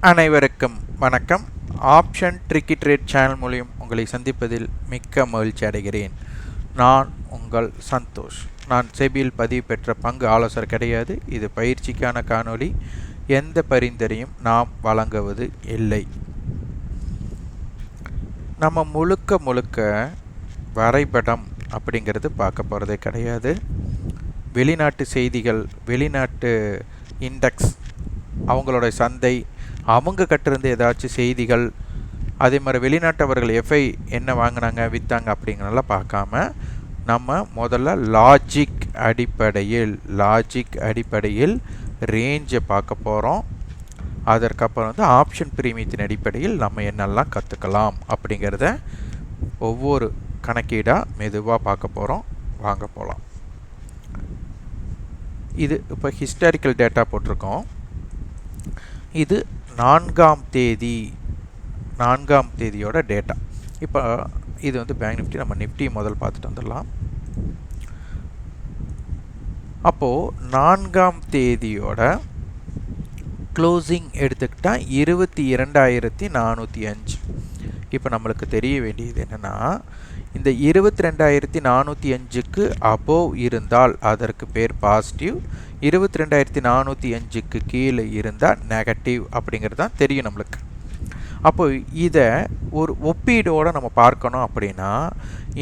அனைவருக்கும் வணக்கம். Option tricky trade channel மூலியம் உங்களை சந்திப்பதில் மிக்க மகிழ்ச்சி அடைகிறேன். நான் உங்கள் சந்தோஷ். நான் செபியில் பதிவு பெற்ற பங்கு ஆலோசனை கிடையாது. இது பயிற்சிக்கான காணொளி. எந்த பரிந்துரையும் நாம் வழங்குவது இல்லை. நம்ம முழுக்க முழுக்க வரைபடம் அப்படிங்கிறது பார்க்க போகிறதே கிடையாது. வெளிநாட்டு செய்திகள் வெளிநாட்டு இண்டெக்ஸ் அவங்களோட சந்தை அவங்க கட்டிருந்த ஏதாச்சும் செய்திகள் அதே மாதிரி வெளிநாட்டவர்கள் எஃப்ஐ என்ன வாங்கினாங்க விற்றாங்க அப்படிங்கிறதெல்லாம் பார்க்காம நம்ம முதல்ல லாஜிக் அடிப்படையில் லாஜிக் அடிப்படையில் ரேஞ்சை பார்க்க போகிறோம் அதற்கப்புறம் வந்து ஆப்ஷன் பிரீமியத்தின் அடிப்படையில் நம்ம என்னெல்லாம் கற்றுக்கலாம் அப்படிங்கிறத ஒவ்வொரு கணக்கீடாக மெதுவாக பார்க்க போகிறோம் வாங்க போகலாம் இது இப்போ ஹிஸ்டாரிக்கல் டேட்டா போட்டிருக்கோம். இது நான்காம் தேதி நான்காம் தேதியோட டேட்டா இப்போ இது வந்து பேங்க் நிஃப்டி நம்ம நிஃப்டி முதல் பார்த்துட்டு வந்துடலாம். அப்போது நான்காம் தேதியோட க்ளோசிங் எடுத்துக்கிட்டால் இருபத்தி இரண்டாயிரத்தி நானூற்றி அஞ்சு. இப்போ நம்மளுக்கு தெரிய வேண்டியது என்னென்னா இந்த இருபத்தி ரெண்டாயிரத்தி நானூற்றி அஞ்சுக்கு அபோவ் இருந்தால் அதற்கு பேர் பாசிட்டிவ் இருபத்தி ரெண்டாயிரத்தி நானூற்றி அஞ்சுக்கு கீழே இருந்தால் நெகட்டிவ் அப்படிங்கிறது தான் தெரியும் நம்மளுக்கு. அப்போ இதை ஒரு ஒப்பீடோடு நம்ம பார்க்கணும் அப்படின்னா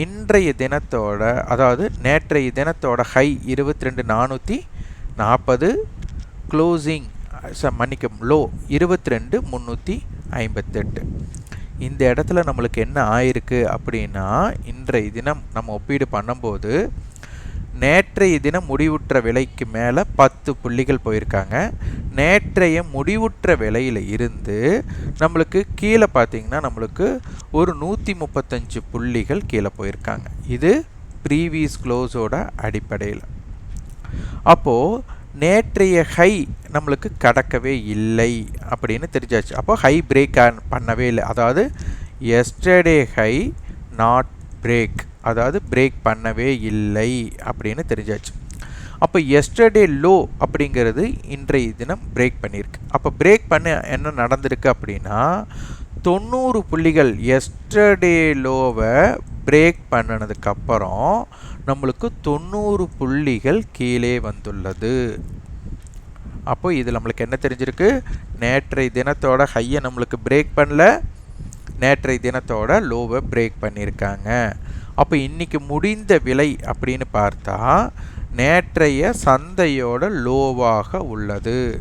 இன்றைய தினத்தோட அதாவது நேற்றைய தினத்தோட ஹை இருபத்தி ரெண்டு நானூற்றி நாற்பது க்ளோசிங் ச மன்னிக்கும் லோ இருபத்தி ரெண்டு முந்நூற்றி ஐம்பத்தெட்டு இந்த இடத்துல நம்மளுக்கு என்ன ஆயிருக்கு அப்படின்னா இன்றைய தினம் நம்ம ஒப்பீடு பண்ணும்போது நேற்றைய தினம் முடிவுற்ற விலைக்கு மேலே பத்து புள்ளிகள் போயிருக்காங்க. நேற்றைய முடிவுற்ற விலையில் இருந்து நம்மளுக்கு கீழே பார்த்தீங்கன்னா நம்மளுக்கு ஒரு நூற்றி முப்பத்தஞ்சு புள்ளிகள் கீழே போயிருக்காங்க. இது ப்ரீவியஸ் க்ளோஸோட அடிப்படையில். அப்போது நேற்றைய ஹை நம்மளுக்கு கடக்கவே இல்லை அப்படின்னு தெரிஞ்சாச்சு. அப்போ ஹை பிரேக் பண்ணவே இல்லை. அதாவது எஸ்டர்டே ஹை நாட் பிரேக் அதாவது பிரேக் பண்ணவே இல்லை அப்படின்னு தெரிஞ்சாச்சு. அப்போ எஸ்டர்டே லோ அப்படிங்கிறது இன்றைய தினம் பிரேக் பண்ணியிருக்கு. அப்போ பிரேக் பண்ண என்ன நடந்திருக்கு அப்படின்னா தொண்ணூறு புள்ளிகள் எஸ்டர்டே லோவை பிரேக் பண்ணினதுக்கப்புறம் நம்மளுக்கு தொண்ணூறு புள்ளிகள் கீழே வந்துள்ளது. அப்போ இது நம்மளுக்கு என்ன தெரிஞ்சிருக்கு? நேற்றைய தினத்தோட ஹையை நம்மளுக்கு பிரேக் பண்ணல. நேற்றைய தினத்தோட லோவை பிரேக் பண்ணியிருக்காங்க. அப்போ இன்றைக்கி முடிந்த விலை அப்படின்னு பார்த்தா நேற்றைய சந்தையோட லோவாக உள்ளது.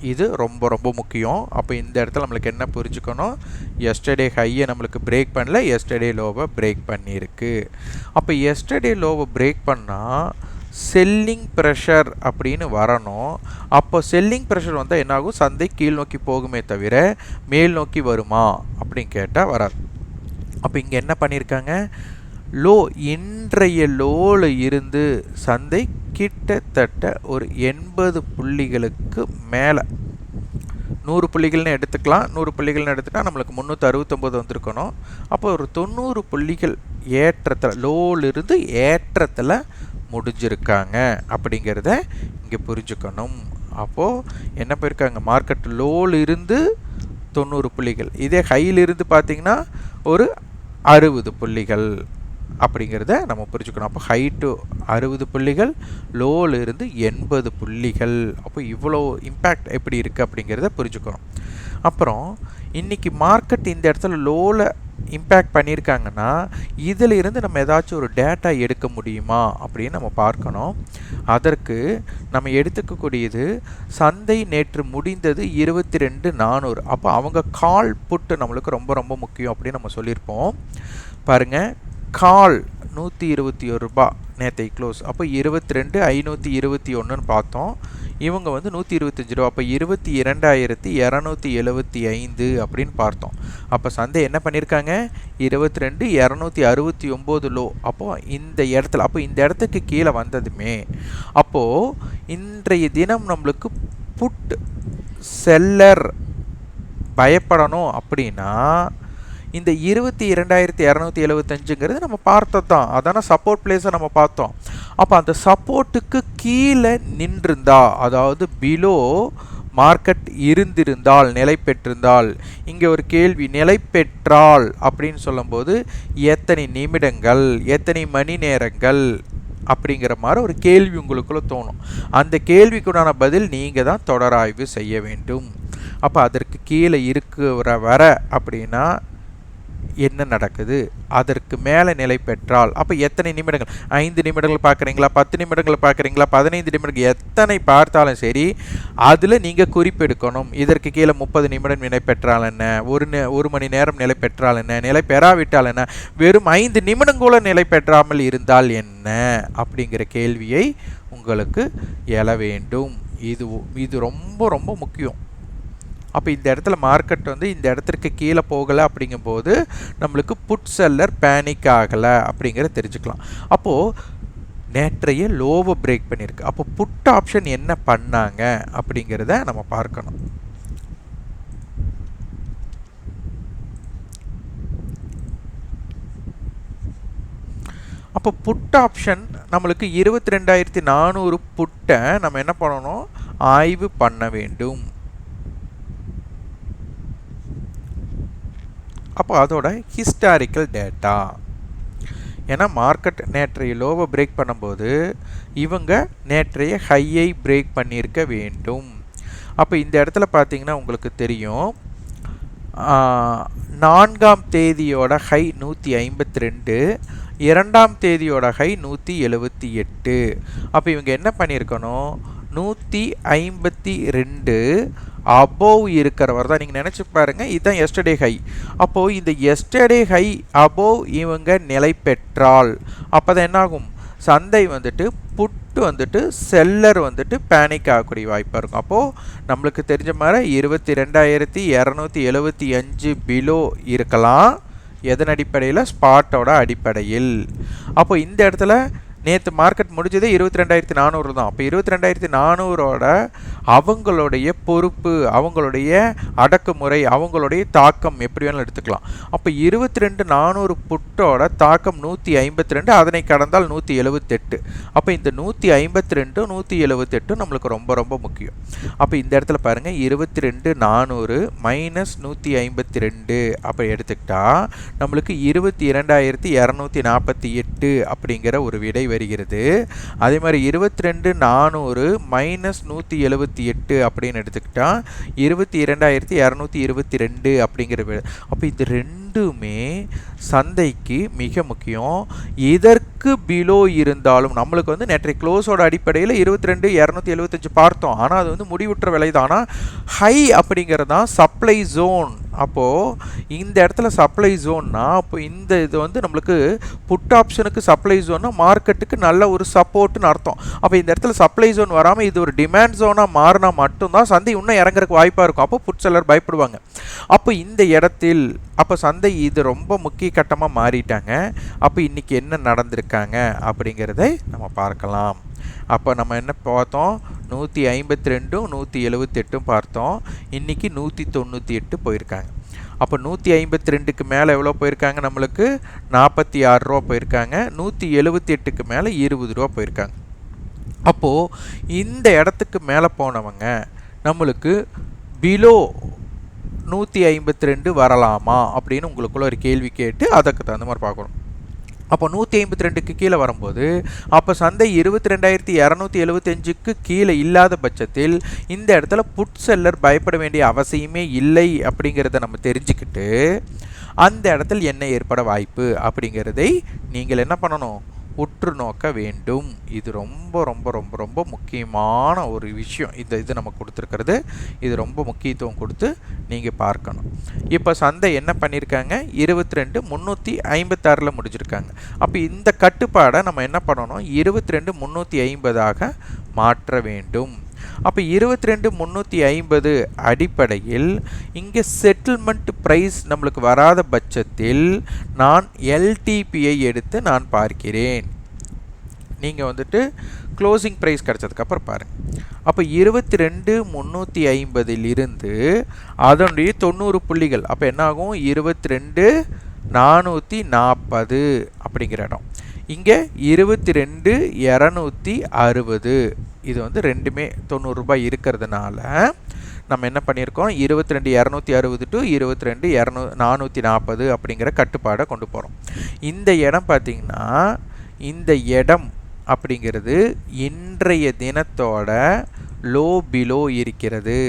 இது ரொம்ப ரொம்ப முக்கியம். அப்போ இந்த இடத்துல நம்மளுக்கு என்ன புரிஞ்சுக்கணும்? எஸ்டர்டே ஹையை நம்மளுக்கு பிரேக் பண்ணல எஸ்டர்டே லோவை பிரேக் பண்ணியிருக்கு. அப்போ எஸ்டர்டே லோவை பிரேக் பண்ணால் செல்லிங் ப்ரெஷர் அப்படின்னு வரணும். அப்போ செல்லிங் ப்ரெஷர் வந்தால் என்னாகும்? சந்தை கீழ் நோக்கி போகுமே தவிர மேல் நோக்கி வருமா? அப்படின்னு கேட்டால் வராது. அப்போ இங்கே என்ன பண்ணியிருக்காங்க? லோ இன்றைய லோவில் இருந்து சந்தை கிட்டத்தட்ட ஒரு எண்பது புள்ளிகளுக்கு மேலே. நூறு புள்ளிகள்னு எடுத்துக்கலாம். நூறு புள்ளிகள்னு எடுத்துட்டால் நம்மளுக்கு முந்நூற்றி அறுபத்தொம்போது வந்திருக்கணும். அப்போ ஒரு தொண்ணூறு புள்ளிகள் ஏற்றத்தில் லோலிருந்து ஏற்றத்தில் முடிஞ்சிருக்காங்க அப்படிங்கிறத இங்கே புரிஞ்சுக்கணும். அப்போது என்ன போயிருக்காங்க? மார்க்கெட் லோலிருந்து தொண்ணூறு புள்ளிகள். இதே ஹையிலிருந்து பார்த்திங்கன்னா ஒரு அறுபது புள்ளிகள். அப்படிங்கிறத நம்ம புரிஞ்சுக்கணும். அப்போ ஹைட்டு அறுபது புள்ளிகள் லோவில் இருந்து எண்பது புள்ளிகள். அப்போ இவ்வளோ இம்பேக்ட் எப்படி இருக்குது அப்படிங்கிறத புரிஞ்சுக்கணும். அப்புறம் இன்றைக்கி மார்க்கெட் இந்த இடத்துல லோவில் இம்பேக்ட் பண்ணியிருக்காங்கன்னா இதில் இருந்து நம்ம ஏதாச்சும் ஒரு டேட்டா எடுக்க முடியுமா அப்படின்னு நம்ம பார்க்கணும். அதற்கு நம்ம எடுத்துக்கக்கூடியது சந்தை நேற்று முடிந்தது இருபத்தி ரெண்டு நானூறு. அப்போ அவங்க கால் புட்டு நம்மளுக்கு ரொம்ப ரொம்ப முக்கியம் அப்படின்னு நம்ம சொல்லியிருப்போம். பாருங்கள் கால் நூற்றி இருபத்தி ஒரு ரூபா. நேற்றை க்ளோஸ் அப்போ இருபத்தி ரெண்டு ஐநூற்றி இருபத்தி ஒன்றுன்னு பார்த்தோம். இவங்க வந்து நூற்றி இருபத்தஞ்சி ரூபா. அப்போ இருபத்தி இரண்டாயிரத்தி இரநூத்தி எழுபத்தி ஐந்து அப்படின்னு பார்த்தோம். அப்போ சந்தை என்ன பண்ணியிருக்காங்க? இருபத்தி ரெண்டு இரநூத்தி அறுபத்தி ஒம்பது லோ. அப்போது இந்த இடத்துல அப்போ இந்த இடத்துக்கு கீழே வந்ததுமே அப்போது இன்றைய தினம் நம்மளுக்கு புட் செல்லர் பயப்படணும் அப்படின்னா இந்த இருபத்தி இரண்டாயிரத்தி இரநூத்தி எழுபத்தஞ்சுங்கிறது நம்ம பார்த்தது தான் அதான சப்போர்ட் பிளேஸை நம்ம பார்த்தோம். அப்போ அந்த சப்போர்ட்டுக்கு கீழே நின்றிருந்தா அதாவது பிலோ மார்க்கெட் இருந்திருந்தால் நிலை பெற்றிருந்தால் இங்கே ஒரு கேள்வி நிலை பெற்றால் அப்படின்னு சொல்லும்போது எத்தனை நிமிடங்கள் எத்தனை மணி நேரங்கள் அப்படிங்கிற மாதிரி ஒரு கேள்வி உங்களுக்குள்ளே தோணும். அந்த கேள்விக்குண்டான பதில் நீங்கள் தான் தொடராய்வு செய்ய வேண்டும். அப்போ அதற்கு கீழே இருக்கிற வர அப்படின்னா என்ன நடக்குது? அதற்கு மேலே நிலை பெற்றால் அப்போ எத்தனை நிமிடங்கள்? ஐந்து நிமிடங்கள் பார்க்குறீங்களா? பத்து நிமிடங்கள் பார்க்குறீங்களா? பதினைந்து நிமிடங்கள். எத்தனை பார்த்தாலும் சரி அதில் நீங்கள் குறிப்பெடுக்கணும். இதற்கு கீழே முப்பது நிமிடம் நிலை பெற்றால் என்ன? ஒரு ஒரு மணி நேரம் நிலை பெற்றால் என்ன? நிலை பெறாவிட்டால் என்ன? வெறும் ஐந்து நிமிடம் கூட நிலை பெற்றாமல் இருந்தால் என்ன? அப்படிங்கிற கேள்வியை உங்களுக்கு எழ வேண்டும். இது இது ரொம்ப ரொம்ப முக்கியம். அப்போ இந்த இடத்துல மார்க்கெட் வந்து இந்த இடத்திற்கு கீழே போகலை அப்படிங்கும்போது நம்மளுக்கு புட் செல்லர் பேனிக் ஆகலை அப்படிங்கிறத தெரிஞ்சுக்கலாம். அப்போது நேற்றைய லோவை பிரேக் பண்ணியிருக்கு. அப்போ புட் ஆப்ஷன் என்ன பண்ணாங்க அப்படிங்கிறத நம்ம பார்க்கணும். அப்போ புட் ஆப்ஷன் நம்மளுக்கு இருபத்தி ரெண்டாயிரத்தி நானூறு புட்டை நம்ம என்ன பண்ணணும்? ஆய்வு பண்ண வேண்டும். அப்போ அதோட ஹிஸ்டாரிக்கல் டேட்டா ஏன்னா மார்க்கெட் நேற்றைய லோவை பிரேக் பண்ணும்போது இவங்க நேற்றைய ஹையை பிரேக் பண்ணியிருக்க வேண்டும். அப்போ இந்த இடத்துல பார்த்தீங்கன்னா உங்களுக்கு தெரியும். நான்காம் தேதியோட ஹை நூற்றி ஐம்பத்தி ரெண்டு இரண்டாம் தேதியோட ஹை நூற்றி எழுபத்தி எட்டு. அப்போ இவங்க என்ன பண்ணியிருக்கணும்? நூற்றி ஐம்பத்தி ரெண்டு அபோவ் இருக்கிறவர் தான். நீங்கள் நினச்சி பாருங்கள் இதுதான் எஸ்டர்டே ஹை அப்போது இந்த எஸ்டர்டே ஹை அபோவ் இவங்க நிலை பெற்றால் அப்போ தான் என்னாகும்? சந்தை வந்துட்டு புட்டு வந்துட்டு செல்லர் வந்துட்டு பேனிக் ஆகக்கூடிய வாய்ப்பாக இருக்கும். அப்போது நம்மளுக்கு தெரிஞ்ச மாதிரி இருபத்தி ரெண்டாயிரத்தி இரநூத்தி எழுபத்தி அஞ்சு பிலோ இருக்கலாம். எதன் அடிப்படையில்? ஸ்பாட்டோட அடிப்படையில். அப்போ இந்த இடத்துல நேற்று மார்க்கெட் முடிஞ்சதே இருபத்தி ரெண்டாயிரத்தி நானூறு தான். அப்போ இருபத்தி ரெண்டாயிரத்தி நானூறோட அவங்களுடைய பொறுப்பு அவங்களுடைய அடக்குமுறை அவங்களுடைய தாக்கம் எப்படி வேணாலும் எடுத்துக்கலாம். அப்போ இருபத்தி ரெண்டு நானூறு புட்டோட தாக்கம் நூற்றி ஐம்பத்தி ரெண்டு அதனை கடந்தால் நூற்றி எழுபத்தெட்டு அப்போ இந்த நூற்றி ஐம்பத்தி ரெண்டு நூற்றி எழுபத்தெட்டும் நம்மளுக்கு ரொம்ப ரொம்ப முக்கியம். அப்போ இந்த இடத்துல பாருங்கள் இருபத்தி ரெண்டு நானூறு மைனஸ் நூற்றி ஐம்பத்தி ரெண்டு அப்படி எடுத்துக்கிட்டால் நம்மளுக்கு இருபத்தி இரண்டாயிரத்தி இரநூத்தி நாற்பத்தி எட்டு அப்படிங்கிற ஒரு விடை வருகிறது. அதே மாதிரி இருபத்தி ரெண்டு நானூறு மைனஸ் நூற்றி எழுபத்தி எட்டு அப்படின்னு எடுத்துக்கிட்டால் இருபத்தி இரண்டாயிரத்தி இரநூத்தி இருபத்தி ரெண்டு அப்படிங்கிற அப்போ இது ரெண்டு ரெண்டுமே சந்தைக்கு மிக முக்கியம். இதற்கு பிலோ இருந்தாலும் நம்மளுக்கு வந்து நேற்றை க்ளோஸோட அடிப்படையில் இருபத்தி ரெண்டு இரநூத்தி எழுபத்தஞ்சு பார்த்தோம். ஆனால் அது வந்து முடிவுற்ற விலை தான் ஆனால் ஹை அப்படிங்கிறது தான் சப்ளை ஜோன் அப்போது இந்த இடத்துல சப்ளை ஜோன்னா அப்போ இந்த இது வந்து நம்மளுக்கு புட் ஆப்ஷனுக்கு சப்ளை ஜோன்னா மார்க்கெட்டுக்கு நல்ல ஒரு சப்போர்ட்னு அர்த்தம். அப்போ இந்த இடத்துல சப்ளை ஜோன் வராமல் இது ஒரு டிமாண்ட் ஜோனாக மாறினா மட்டும்தான் சந்தை இன்னும் இறங்குறதுக்கு வாய்ப்பாக இருக்கும். அப்போ புட் செல்லர் பயப்படுவாங்க. அப்போ இந்த இடத்தில் அப்போ சந்தை இது ரொம்ப முக்கிய கட்டமாக மாறிட்டாங்க. அப்போ இன்றைக்கி என்ன நடந்திருக்காங்க அப்படிங்கிறதை நம்ம பார்க்கலாம். அப்போ நம்ம என்ன பார்த்தோம்? நூற்றி ஐம்பத்தி ரெண்டும் நூற்றி எழுபத்தெட்டும் பார்த்தோம். இன்றைக்கி நூற்றி தொண்ணூற்றி எட்டு போயிருக்காங்க. அப்போ நூற்றி ஐம்பத்தி ரெண்டுக்கு மேலே எவ்வளோ போயிருக்காங்க நம்மளுக்கு? நாற்பத்தி ஆறு ரூபா போயிருக்காங்க. நூற்றி எழுபத்தி எட்டுக்கு மேலே இருபது ரூபா போயிருக்காங்க. அப்போது இந்த இடத்துக்கு மேலே போனவங்க நம்மளுக்கு பிலோ நூற்றி ஐம்பத்தி ரெண்டு வரலாமா அப்படின்னு உங்களுக்குள்ள ஒரு கேள்வி கேட்டு அதுக்கு தகுந்த மாதிரி பார்க்கணும். அப்போ நூற்றி ஐம்பத்தி ரெண்டுக்கு கீழே வரும்போது அப்போ சந்தை இருபத்தி ரெண்டாயிரத்தி இரநூத்தி எழுபத்தஞ்சுக்கு கீழே இல்லாத பட்சத்தில் இந்த இடத்துல புட் செல்லர் பயப்பட வேண்டிய அவசியமே இல்லை அப்படிங்கிறத நம்ம தெரிஞ்சுக்கிட்டு அந்த இடத்துல என்ன ஏற்பட வாய்ப்பு அப்படிங்கிறதை நீங்கள் என்ன பண்ணணும்? உற்று நோக்க வேண்டும். இது ரொம்ப ரொம்ப ரொம்ப ரொம்ப முக்கியமான ஒரு விஷயம். இந்த இது நம்ம கொடுத்துருக்கிறது. இது ரொம்ப முக்கியத்துவம் கொடுத்து நீங்கள் பார்க்கணும். இப்போ சந்தை என்ன பண்ணியிருக்காங்க இருபத்தி ரெண்டு முந்நூற்றி ஐம்பத்தாறில் முடிஞ்சிருக்காங்க. அப்போ இந்த கட்டுப்பாடை நம்ம என்ன பண்ணணும்? இருபத்தி ரெண்டு முந்நூற்றி ஐம்பதாக மாற்ற வேண்டும். அப்போ இருபத்தி ரெண்டு முந்நூற்றி ஐம்பது அடிப்படையில் இங்கே செட்டில்மெண்ட் ப்ரைஸ் நம்மளுக்கு வராத பட்சத்தில் நான் எல்டிபியை எடுத்து நான் பார்க்கிறேன். நீங்கள் வந்துட்டு க்ளோசிங் ப்ரைஸ் கிடச்சதுக்கப்புறம் பாருங்கள் அப்போ இருபத்தி ரெண்டு முந்நூற்றி ஐம்பதிலிருந்து அதனுடைய தொண்ணூறு புள்ளிகள் அப்போ என்னாகும்? இருபத்தி ரெண்டு நானூற்றி நாற்பது அப்படிங்கிற இடம் இங்கே இருபத்தி ரெண்டு இரநூத்தி அறுபது. இது வந்து ரெண்டுமே தொண்ணூறுரூபா இருக்கிறதுனால நம்ம என்ன பண்ணியிருக்கோம்? இருபத்தி ரெண்டு இரநூத்தி அறுபது டு இருபத்தி ரெண்டு இரநூ நானூற்றி நாற்பது அப்படிங்கிற கட்டுப்பாடை கொண்டு போகிறோம் இந்த இடம் பார்த்திங்கன்னா இந்த இடம் அப்படிங்கிறது இன்றைய தினத்தோட லோ பிலோ இருக்கிறது.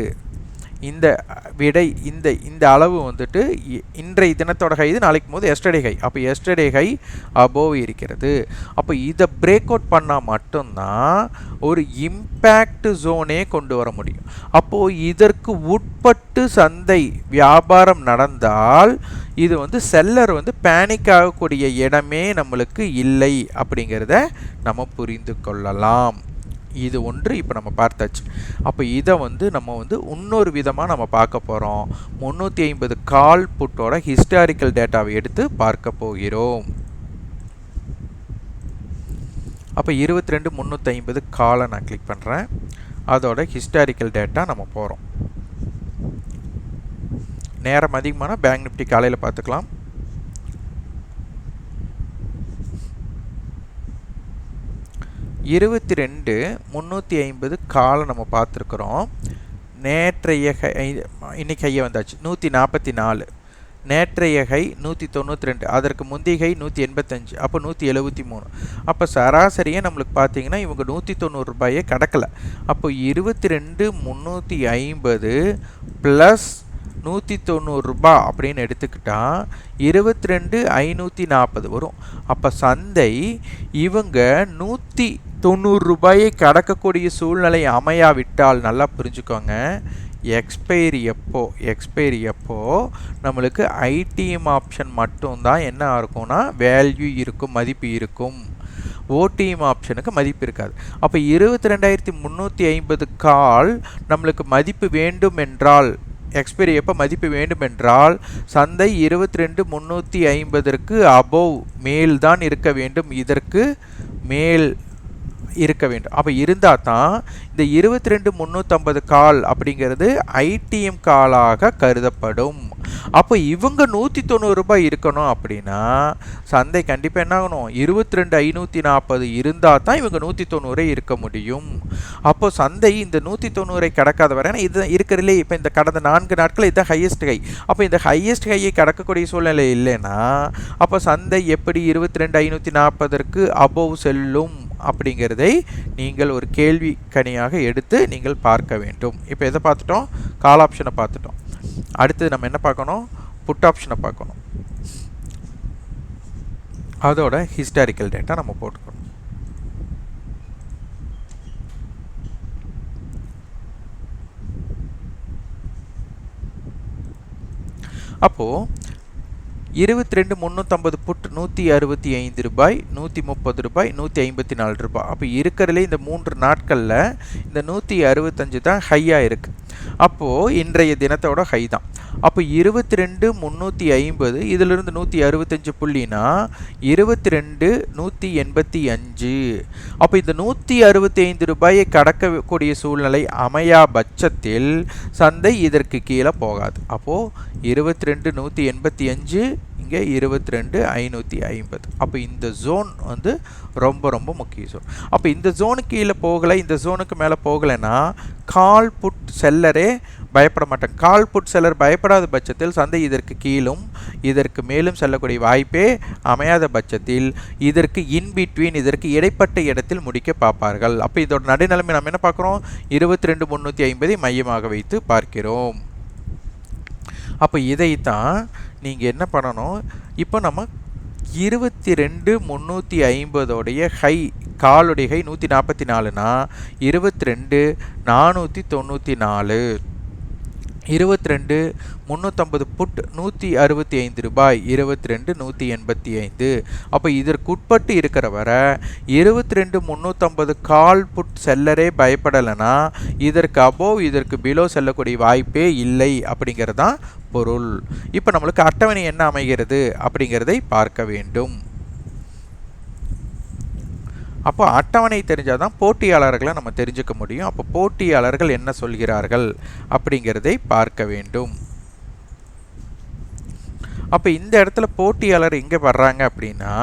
இந்த விடை இந்த இந்த அளவு வந்துட்டு இன்றைய தினத்தோட ஹை இது நாளைக்கு போது எஸ்டர்டே ஹை அப்போ எஸ்டர்டே ஹை அபோவ் இருக்கிறது. அப்போ இதை பிரேக் அவுட் பண்ணால் மட்டும்தான் ஒரு இம்பேக்ட் ஜோனே கொண்டு வர முடியும். அப்போது இதற்கு உட்பட்டு சந்தை வியாபாரம் நடந்தால் இது வந்து செல்லர் வந்து பேனிக் ஆகக்கூடிய இடமே நம்மளுக்கு இல்லை அப்படிங்கிறத நம்ம புரிந்து கொள்ளலாம். இது ஒன்று இப்போ நம்ம பார்த்தாச்சு. அப்போ இதை வந்து நம்ம வந்து இன்னொரு விதமாக நம்ம பார்க்க போகிறோம் முந்நூற்றி ஐம்பது கால் புட்டோட ஹிஸ்டாரிக்கல் டேட்டாவை எடுத்து பார்க்க போகிறோம். அப்போ இருபத்தி ரெண்டு முந்நூற்றி ஐம்பது காலை நான் கிளிக் பண்ணுறேன் அதோட ஹிஸ்டாரிக்கல் டேட்டா நம்ம போகிறோம் நேரம் அதிகமான பேங்க் நிஃப்டி காலையில் பார்த்துக்கலாம். இருபத்தி ரெண்டு முந்நூற்றி ஐம்பது காலை நம்ம பார்த்துருக்குறோம். நேற்றைய கை இன்னைக்கு கையை வந்தாச்சு. நூற்றி நாற்பத்தி நாலு. நேற்றைய கை நூற்றி தொண்ணூற்றி ரெண்டு. அதற்கு முந்தைய கை நூற்றி எண்பத்தஞ்சு. அப்போ நூற்றி எழுபத்தி மூணு. அப்போ சராசரியாக நம்மளுக்கு பார்த்தீங்கன்னா இவங்க நூற்றி தொண்ணூறு ரூபாயே கிடக்கல. அப்போ இருபத்தி ரெண்டு முந்நூற்றி ஐம்பது ப்ளஸ் நூற்றி தொண்ணூறுரூபா அப்படின்னு எடுத்துக்கிட்டால் இருபத்தி ரெண்டு ஐநூற்றி நாற்பது வரும். அப்போ சந்தை இவங்க நூற்றி தொண்ணூறு ரூபாயை கடக்கக்கூடிய சூழ்நிலை அமையாவிட்டால் நல்லா புரிஞ்சுக்கோங்க. எக்ஸ்பைரி எப்போ? எக்ஸ்பைரி எப்போ? நம்மளுக்கு ஐடிஎம் ஆப்ஷன் மட்டும்தான் என்ன இருக்கும்னா வேல்யூ இருக்கும் மதிப்பு இருக்கும். ஓடிஎம் ஆப்ஷனுக்கு மதிப்பு இருக்காது. அப்போ இருபத்தி ரெண்டாயிரத்தி முந்நூற்றி ஐம்பது கால் நம்மளுக்கு மதிப்பு வேண்டும் என்றால் எக்ஸ்பைரி எப்போ மதிப்பு வேண்டுமென்றால் சந்தை இருபத்தி ரெண்டு முந்நூற்றி ஐம்பதற்கு அபோவ் மேல் தான் இருக்க வேண்டும். இதற்கு மேல் இருக்க வேண்டும். அப்போ இருந்தால் தான் இந்த இருபத்தி ரெண்டு முந்நூற்றம்பது கால் அப்படிங்கிறது ஐடிஎம் காலாக கருதப்படும். அப்போ இவங்க நூற்றி தொண்ணூறு ரூபாய் இருக்கணும் அப்படின்னா சந்தை கண்டிப்பாக என்ன ஆகணும் இருபத்தி ரெண்டு ஐநூற்றி நாற்பது இருந்தால் தான் இவங்க நூற்றி தொண்ணூறே இருக்க முடியும். அப்போ சந்தை இந்த நூற்றி தொண்ணூறை கடக்காத வரை இது இருக்கிறதுலே இப்போ இந்த கடந்த நான்கு நாட்கள் இதுதான் ஹையஸ்ட் ஹை அப்போ இந்த ஹையஸ்ட் ஹையை கடக்கக்கூடிய சூழ்நிலை இல்லைன்னா அப்போ சந்தை எப்படி இருபத்தி ரெண்டு ஐநூற்றி நாற்பதற்கு அபோவ் செல்லும்? அப்படிங்கிறதை நீங்கள் ஒரு கேள்வி கனியாக எடுத்து நீங்கள் பார்க்க வேண்டும். இப்போ எதை பார்த்துட்டோம்? கால் ஆப்ஷனை பார்த்துட்டோம். அடுத்தது நம்ம என்ன பார்க்கணும்? புட் ஆப்ஷனை பார்க்கணும். அதோட ஹிஸ்டாரிக்கல் டேட்டா நம்ம போட்டுக்கணும். அப்போது இருபத்தி ரெண்டு முந்நூற்றம்பது புட் நூற்றி அறுபத்தி ஐந்து ரூபாய் நூற்றி முப்பது ரூபாய் நூற்றி ஐம்பத்தி நாலு ரூபாய். அப்போ இருக்கிறதுலே இந்த மூன்று நாட்களில் இந்த நூற்றி அறுபத்தஞ்சு தான் ஹையாக இருக்குது அப்போது இன்றைய தினத்தோட ஹை தான். அப்போ இருபத்தி ரெண்டு முந்நூற்றி ஐம்பது இதிலிருந்து நூற்றி அறுபத்தஞ்சு புள்ளினா இருபத்தி ரெண்டு நூற்றி எண்பத்தி அஞ்சு அப்போ இந்த நூற்றி அறுபத்தி ஐந்து ரூபாயை கடக்கக்கூடிய சூழ்நிலை அமையா பட்சத்தில் சந்தை இதற்கு கீழே போகாது. அப்போது இருபத்தி ரெண்டு நூற்றி எண்பத்தி அஞ்சு இங்கே இருபத்தி ரெண்டு ஐநூற்றி ஐம்பது. அப்போ இந்த ஜோன் வந்து ரொம்ப ரொம்ப முக்கிய ஜோன் அப்போ இந்த ஜோனுக்கு கீழே போகலை இந்த ஜோனுக்கு மேலே போகலைன்னா கால் புட் செல்லரே பயப்பட மாட்டேன் கால் புட் செல்லர் பயப்படாத பட்சத்தில் சந்தை இதற்கு கீழும் இதற்கு மேலும் செல்லக்கூடிய வாய்ப்பே அமையாத பட்சத்தில் இதற்கு இன்பிட்வீன் இதற்கு இடைப்பட்ட இடத்தில் முடிக்க பார்ப்பார்கள். அப்போ இதோட நடுநிலைமை நம்ம என்ன பார்க்குறோம்? இருபத்தி ரெண்டு முந்நூற்றி ஐம்பதை மையமாக வைத்து பார்க்கிறோம். அப்போ இதைத்தான் நீங்கள் என்ன பண்ணணும்? இப்போ நம்ம இருபத்தி ரெண்டு முந்நூற்றி ஐம்பதோடைய ஹை காலுடைய ஹை நூற்றி நாற்பத்தி நாலுனா இருபத்தி ரெண்டு நானூற்றி தொண்ணூற்றி நாலு இருபத்தி ரெண்டு முந்நூற்றம்பது புட் நூற்றி அறுபத்தி ஐந்து ரூபாய் இருபத்தி ரெண்டு நூற்றி எண்பத்தி ஐந்து அப்போ இதற்குட்பட்டு இருக்கிற வர இருபத்தி ரெண்டு முந்நூற்றம்பது கால் புட் செல்லரே பயப்படலைன்னா இதற்கு அபோவ் இதற்கு பிலோ செல்லக்கூடிய வாய்ப்பே இல்லை அப்படிங்கிறது தான் பொருள். இப்போ நம்மளுக்கு அட்டவணை என்ன அமைகிறது அப்படிங்கிறதை பார்க்க வேண்டும். அப்போ அட்டவணை தெரிஞ்சால் தான் போட்டியாளர்களை நம்ம தெரிஞ்சுக்க முடியும். அப்போ போட்டியாளர்கள் என்ன சொல்கிறார்கள் அப்படிங்கிறதை பார்க்க வேண்டும். அப்போ இந்த இடத்துல போட்டியாளர் எங்கே வர்றாங்க அப்படின்னா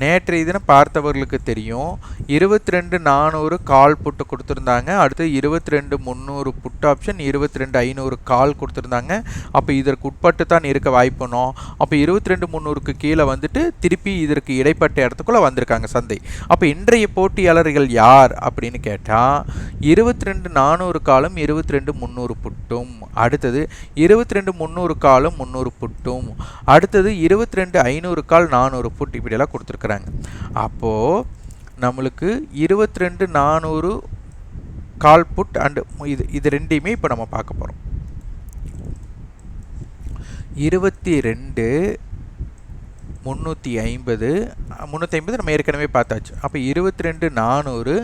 நேற்றைய தினம் பார்த்தவர்களுக்கு தெரியும். இருபத்தி ரெண்டு நானூறு கால் புட்டு கொடுத்துருந்தாங்க. அடுத்து இருபத்தி ரெண்டு முந்நூறு புட் ஆப்ஷன் இருபத்தி ரெண்டு ஐநூறு கால் கொடுத்துருந்தாங்க. அப்போ இதற்கு உட்பட்டு தான் இருக்க வாய்ப்புனோம் அப்போ இருபத்தி ரெண்டு முந்நூறுக்கு கீழே வந்துட்டு திருப்பி இதற்கு இடைப்பட்ட இடத்துக்குள்ளே வந்திருக்காங்க சந்தை. அப்போ இன்றைய போட்டியாளர்கள் யார் அப்படின்னு கேட்டால் இருபத்தி ரெண்டு நானூறு காலும் இருபத்தி ரெண்டு முந்நூறு புட்டும். அடுத்தது இருபத்தி ரெண்டு முந்நூறு காலும் முந்நூறு புட்டும். அடுத்தது இருபத்தி ரெண்டு ஐநூறு கால் நானூறு புட் இப்படியெல்லாம் கொடுத்துருக்காங்க. பார்க்குறாங்க அப்போது நம்மளுக்கு இருபத்தி ரெண்டு நானூறு கால் புட் அண்டு இது இது ரெண்டையுமே இப்போ நம்ம பார்க்க போகிறோம் இருபத்தி ரெண்டு முந்நூற்றி ஐம்பது முந்நூற்றி ஐம்பது நம்ம ஏற்கனவே பார்த்தாச்சு. அப்போ இருபத்தி ரெண்டு நானூறு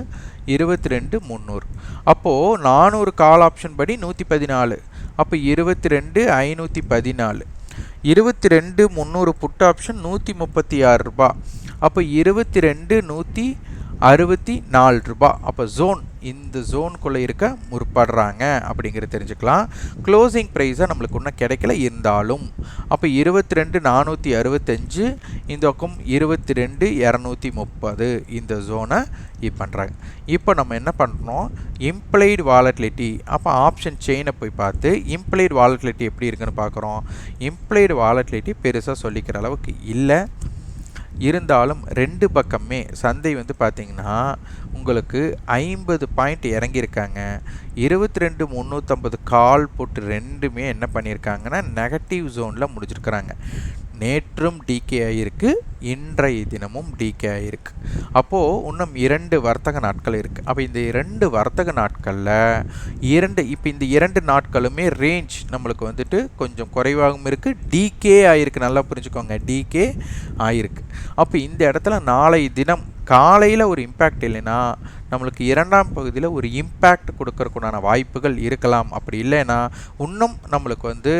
இருபத்தி ரெண்டு முந்நூறு அப்போது நானூறு கால் ஆப்ஷன் படி நூற்றி பதினாலு. அப்போ இருபத்தி ரெண்டு ஐநூற்றி பதினாலு. இருபத்தி ரெண்டு முந்நூறு புட் ஆப்ஷன் நூற்றி முப்பத்தி ஆறு ரூபா அப்போ இருபத்தி ரெண்டு நூற்றி அறுபத்தி நாலு ரூபா. அப்போ ஜோன் இந்த ஜோனுக்குள்ளே இருக்க முற்படுறாங்க அப்படிங்கிறது தெரிஞ்சுக்கலாம். க்ளோசிங் ப்ரைஸாக நம்மளுக்கு ஒன்றும் கிடைக்கல இருந்தாலும். அப்போ இருபத்தி ரெண்டு நானூற்றி அறுபத்தஞ்சு இந்த பக்கம் இருபத்தி ரெண்டு இரநூத்தி முப்பது இந்த ஜோனை இது பண்ணுறாங்க இப்போ நம்ம என்ன பண்ணுறோம் இம்ப்ளைடு வாலட்டிலிட்டி அப்போ ஆப்ஷன் செயினை போய் பார்த்து இம்ப்ளைடு வாலட்டிலிட்டி எப்படி இருக்குன்னு பார்க்குறோம்? இம்ப்ளைடு வாலட்டிலிட்டி பெருசாக சொல்லிக்கிற அளவுக்கு இல்லை. இருந்தாலும் ரெண்டு பக்கமே சந்தை வந்து பார்த்திங்கன்னா உங்களுக்கு ஐம்பது பாயிண்ட் இறங்கியிருக்காங்க. இருபத்தி ரெண்டு முந்நூற்றம்பது கால் போட்டு ரெண்டுமே என்ன பண்ணியிருக்காங்கன்னா நெகட்டிவ் ஜோனில் முடிச்சிருக்கிறாங்க. நேற்றும் டிகே ஆகியிருக்கு இன்றைய தினமும் டிகே ஆகியிருக்கு அப்போது இன்னும் இரண்டு வர்த்தக நாட்கள் இருக்குது அப்போ இந்த இரண்டு வர்த்தக நாட்களில் இரண்டு இப்போ இந்த இரண்டு நாட்களுமே ரேஞ்ச் நம்மளுக்கு வந்துட்டு கொஞ்சம் குறைவாகவும் இருக்குது டிகே ஆகிருக்கு நல்லா புரிஞ்சுக்கோங்க. டிகே ஆகிருக்கு அப்போ இந்த இடத்துல நாளை தினம் காலையில் ஒரு இம்பேக்ட் இல்லைன்னா நம்மளுக்கு இரண்டாம் பகுதியில் ஒரு இம்பேக்ட் கொடுக்கறக்குண்டான வாய்ப்புகள் இருக்கலாம். அப்படி இல்லைன்னா இன்னும் நம்மளுக்கு வந்து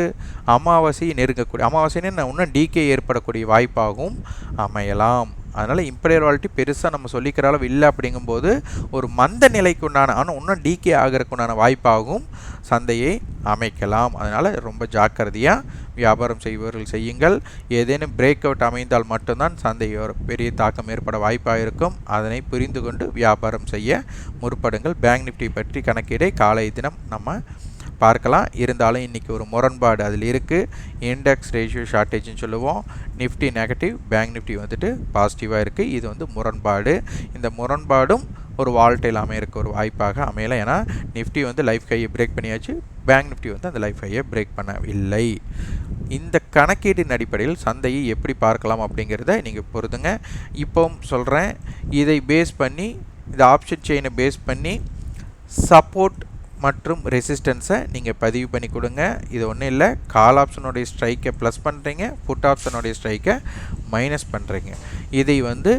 அமாவாசை நெருங்கக்கூடிய அமாவாசைன்னு இன்னும் டிகே ஏற்படக்கூடிய வாய்ப்பாகவும் அமையலாம். அதனால் இம்பீரியர் வாலிட்டி பெருசாக நம்ம சொல்லிக்கிற அளவு இல்லை அப்படிங்கும்போது ஒரு மந்த நிலைக்கு உண்டான ஆனால் இன்னும் டீகே ஆகிறதுக்கு உண்டான வாய்ப்பாகவும் சந்தையை அமைக்கலாம். அதனால் ரொம்ப ஜாக்கிரதையாக வியாபாரம் செய்பவர்கள் செய்யுங்கள். ஏதேனும் பிரேக் அவுட் அமைந்தால் மட்டும்தான் சந்தை ஒரு பெரிய தாக்கம் ஏற்பட வாய்ப்பாக இருக்கும். அதனை புரிந்து கொண்டு வியாபாரம் செய்ய முற்படுங்கள். பேங்க் நிஃப்டி பற்றி கணக்கீடை காலை தினம் நம்ம பார்க்கலாம். இருந்தாலும் இன்றைக்கி ஒரு முரண்பாடு அதில் இருக்குது இண்டெக்ஸ் ரேஷியோ ஷார்ட்டேஜ்னு சொல்லுவோம். நிஃப்டி நெகட்டிவ் பேங்க் நிஃப்டி வந்துட்டு பாசிட்டிவாக இருக்குது இது வந்து முரண்பாடு. இந்த முரண்பாடும் ஒரு வால்டைல் அமையிறக்கு ஒரு வாய்ப்பாக அமையலை. ஏன்னா நிஃப்டி வந்து லைஃப் கையை பிரேக் பண்ணியாச்சு. பேங்க் நிஃப்டி வந்து அந்த லைஃப் கையை பிரேக் பண்ணவில்லை. இந்த கணக்கீட்டின் அடிப்படையில் சந்தையை எப்படி பார்க்கலாம் அப்படிங்கிறத நீங்கள் பொறுத்துங்க. இப்போவும் சொல்கிறேன் இதை பேஸ் பண்ணி இந்த ஆப்ஷன் செயினை பேஸ் பண்ணி சப்போர்ட் மற்றும் ரெசிஸ்டன்ஸை நீங்கள் பதிவு பண்ணி கொடுங்க. இது ஒன்றும் இல்லை. கால் ஆப்ஷனுடைய ஸ்ட்ரைக்கை ப்ளஸ் பண்ணுறீங்க புட் ஆப்ஷனுடைய ஸ்ட்ரைக்கை மைனஸ் பண்ணுறீங்க இதை வந்து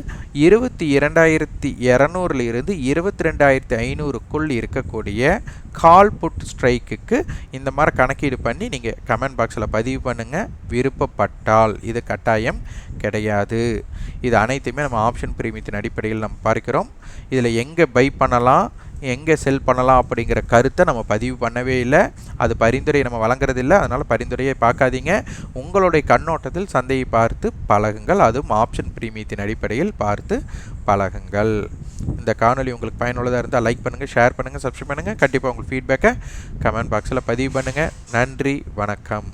இருபத்தி இரண்டாயிரத்தி இரநூறுலேருந்து இருபத்தி ரெண்டாயிரத்தி ஐநூறுக்குள் இருக்கக்கூடிய கால் புட் ஸ்ட்ரைக்குக்கு இந்த மாதிரி கணக்கீடு பண்ணி நீங்கள் கமெண்ட் பாக்ஸில் பதிவு பண்ணுங்கள் விருப்பப்பட்டால் இது கட்டாயம் கிடையாது. இது அனைத்துமே நம்ம ஆப்ஷன் பிரீமியத்தின் அடிப்படையில் நம்ம பார்க்கிறோம். இதில் எங்கே பை பண்ணலாம்? எங்கே செல் பண்ணலாம் அப்படிங்கிற கருத்தை நம்ம பதிவு பண்ணவே இல்லை. அது பரிந்துரை நம்ம வழங்குறதில்லை அதனால் பரிந்துரையை பார்க்காதீங்க. உங்களுடைய கண்ணோட்டத்தில் சந்தையை பார்த்து பழகுங்கள். அதுவும் ஆப்ஷன் பிரீமியத்தின் அடிப்படையில் பார்த்து பழகுங்கள். இந்த காணொலி உங்களுக்கு பயனுள்ளதாக இருந்தால் லைக் பண்ணுங்கள் ஷேர் பண்ணுங்கள் சப்ஸ்கிரைப் பண்ணுங்கள் கண்டிப்பாக உங்கள் ஃபீட்பேக்கை கமெண்ட் பாக்ஸில் பதிவு பண்ணுங்கள் நன்றி வணக்கம்.